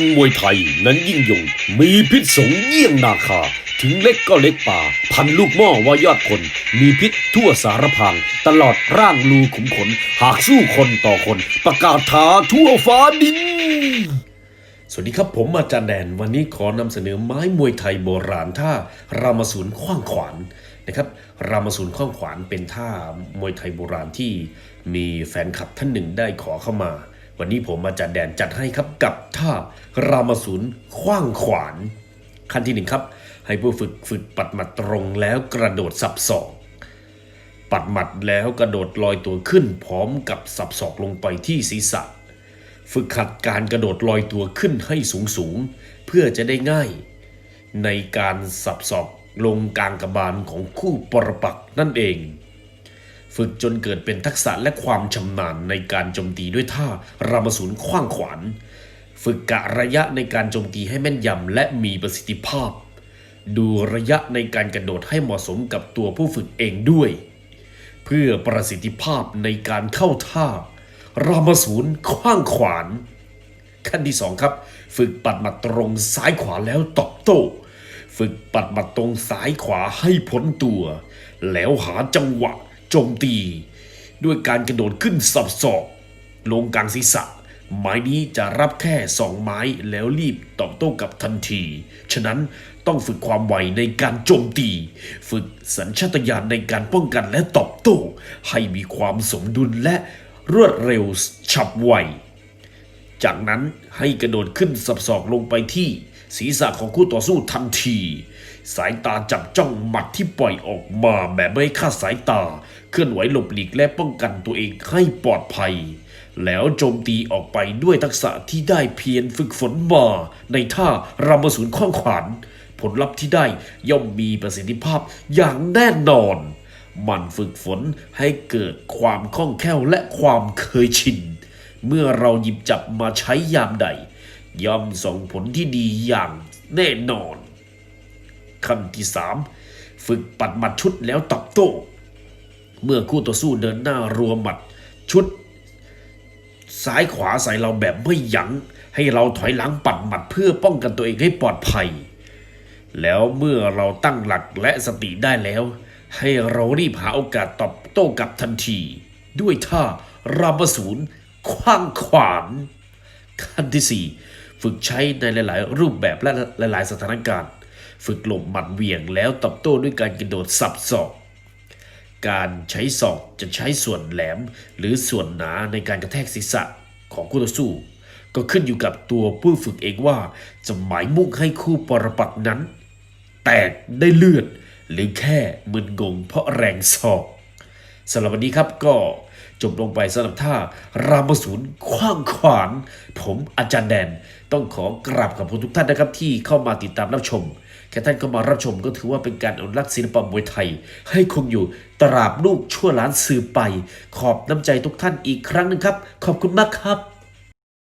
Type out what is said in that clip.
มวยไทยนั้นยิ่งยง มีพิษสงเยี่ยงนาคา ถึงเล็กก็เล็กป่า พันลูกหม้อว่ายอดคน มีพิษทั่วสารพาง ตลอดร่างรูขุมขน หากสู้คนต่อคน ประกาศท้าทั่วฟ้าดิน สวัสดีครับผมอาจารย์แดน วันนี้ขอนำเสนอไม้มวยไทยโบราณท่ารามสูนขว้างขวานนะครับรามสูนขว้างขวานเป็นท่ามวยไทยโบราณที่มีแฟนคลับท่านหนึ่งได้ขอเข้ามา วันนี้ผมอาจารย์แดนจัดให้ครับกับท่ารามสูนขว้างขวาน ขั้นที่หนึ่งครับ ให้ผู้ฝึกฝึกปัดหมัดตรงแล้วกระโดดสับศอกปัดหมัดแล้วกระโดดลอยตัวขึ้น พร้อมกับสับศอกลงไปที่ศีรษะ ฝึกขัดการกระโดดลอยตัวขึ้นให้สูงสูงเพื่อจะได้ง่าย ในการสับศอกลงกลางกระบาลของคู่ปรปักนั่นเอง ฝึกจนเกิดเป็นทักษะและความชำนาญในการโจมตีด้วยท่ารามสูนขว้างขวาน ฝึกกะระยะในการโจมตีให้แม่นยำและมีประสิทธิภาพ ดูระยะในการกระโดดให้เหมาะสมกับตัวผู้ฝึกเองด้วย เพื่อประสิทธิภาพในการเข้าท่า รามสูนขว้างขวานขั้นที่สองครับ ฝึกปัดหมัดตรงซ้ายขวาแล้วตอบโต้ฝึกปัดหมัดตรงซ้ายขวาให้พ้นตัว แล้วหาจังหวะ โจมตี ด้วยการกระโดดขึ้นสับศอก ลงกลางศีรษะ ไม้นี้จะรับแค่สองไม้แล้วรีบตอบโต้กับทันที ฉะนั้นต้องฝึกความไวในการโจมตี ฝึกสัญชาตญาณในการป้องกันและตอบโต้ ให้มีความสมดุลและรวดเร็วฉับไว จากนั้นให้กระโดดขึ้นสับศอกลงไปที่ศีรษะของคู่ต่อสู้ทันที สายตาจับจ้องหมัดที่ปล่อยออกมาแบบไม่คาดสายตา เคลื่อนไหวหลบหลีกและป้องกันตัวเองให้ปลอดภัย แล้วโจมตีออกไปด้วยทักษะที่ได้เพียรฝึกฝนมาในท่ารามสูนข้องขวานผลลัพธ์ที่ได้ย่อมมีประสิทธิภาพอย่างแน่นอน มันฝึกฝนให้เกิดความคล่องแคล่วและความเคยชิน เมื่อเราหยิบจับมาใช้ยามใด ย่อมส่งผลที่ดีอย่างแน่นอน ขั้นที่สามฝึกปัดหมัดชุดแล้วตอบโต้ เมื่อคู่ต่อสู้เดินหน้ารัวหมัดชุด ซ้ายขวาใส่เราแบบไม่ยัง้ง ให้เราถอยหลังปัดหมัดเพื่อป้องกันตัวเองให้ปลอดภัย แล้วเมื่อเราตั้งหลักและสติได้แล้ว ให้เรารีบหาโอกาสตอบโต้กลับทันที ด้วยท่ารามสูนขว้างขวานขั้นที่ 4 ฝึกใช้ในหลาย ๆ รูปแบบและหลาย ๆ สถานการณ์ ฝึกหลบหมัดเหวี่ยงแล้วตอบโต้ด้วยการกระโดดสับศอก การใช้ศอกจะใช้ส่วนแหลมหรือส่วนหนาในการกระแทกศีรษะของคู่ต่อสู้ ก็ขึ้นอยู่กับตัวผู้ฝึกเองว่าจะหมายมุ่งให้คู่ปรปักนั้น แตกได้เลือด หรือแค่มึนงงเพราะแรงศอก สำหรับวันนี้ครับก็จบลงไปสำหรับท่ารามสูนขว้างขวานผมอาจารย์แดน ต้องขอกราบขอบคุณทุกท่านนะครับ ที่เข้ามาติดตามรับชม แค่ท่านเข้ามารับชมก็ถือว่าเป็นการอนุรักษ์ศิลปะมวยไทย ให้คงอยู่ตราบลูกชั่วล้านสืบไป ขอบน้ำใจทุกท่านอีกครั้งหนึงครับ ขอบคุณมากครับ